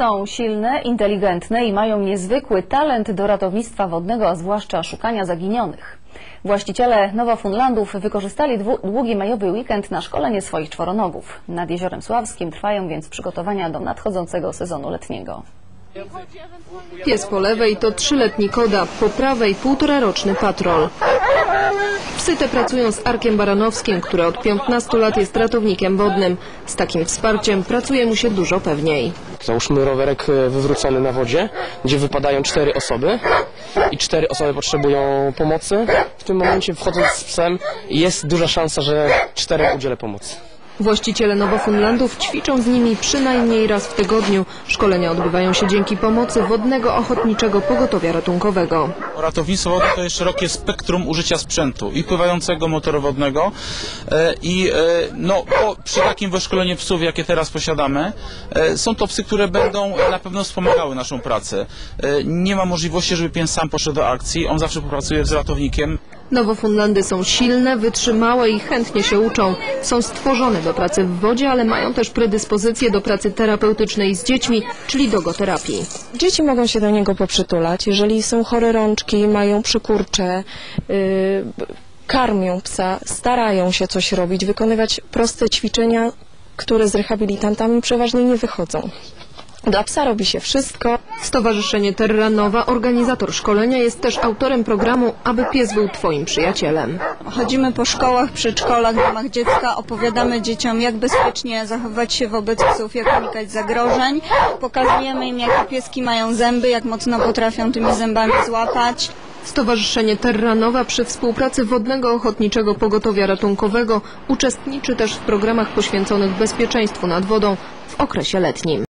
Są silne, inteligentne i mają niezwykły talent do ratownictwa wodnego, a zwłaszcza szukania zaginionych. Właściciele Nowofunlandów wykorzystali długi majowy weekend na szkolenie swoich czworonogów. Nad Jeziorem Sławskim trwają więc przygotowania do nadchodzącego sezonu letniego. Pies po lewej to trzyletni koda, po prawej półtoraroczny patrol. Psy te pracują z Arkiem Baranowskim, który od 15 lat jest ratownikiem wodnym. Z takim wsparciem pracuje mu się dużo pewniej. Załóżmy rowerek e, wywrócony na wodzie, gdzie wypadają cztery osoby i cztery osoby potrzebują pomocy. W tym momencie wchodząc z psem jest duża szansa, że czterem udzielę pomocy. Właściciele Nowofunlandów ćwiczą z nimi przynajmniej raz w tygodniu. Szkolenia odbywają się dzięki pomocy Wodnego Ochotniczego Pogotowia Ratunkowego. Ratownictwo wodne to jest szerokie spektrum użycia sprzętu i pływającego motorowodnego e, i e, no, po, przy takim wyszkoleniu psów, jakie teraz posiadamy, e, są to psy, które będą na pewno wspomagały naszą pracę. Nie ma możliwości, żeby pies sam poszedł do akcji, on zawsze popracuje z ratownikiem. Nowofunlandy są silne, wytrzymałe i chętnie się uczą. Są stworzone do pracy w wodzie, ale mają też predyspozycję do pracy terapeutycznej z dziećmi, czyli dogoterapii. Dzieci mogą się do niego poprzytulać. Jeżeli są chore rączki, mają przykurcze, yy, karmią psa, starają się coś robić, wykonywać proste ćwiczenia, które z rehabilitantami przeważnie nie wychodzą. Dla psa robi się wszystko. Stowarzyszenie Terranowa, organizator szkolenia, jest też autorem programu Aby pies był Twoim przyjacielem. Chodzimy po szkołach, przedszkolach, domach dziecka, opowiadamy dzieciom, jak bezpiecznie zachowywać się wobec psów, jak unikać zagrożeń. Pokazujemy im, jakie pieski mają zęby, jak mocno potrafią tymi zębami złapać. Stowarzyszenie Terranowa przy współpracy Wodnego Ochotniczego Pogotowia Ratunkowego uczestniczy też w programach poświęconych bezpieczeństwu nad wodą w okresie letnim.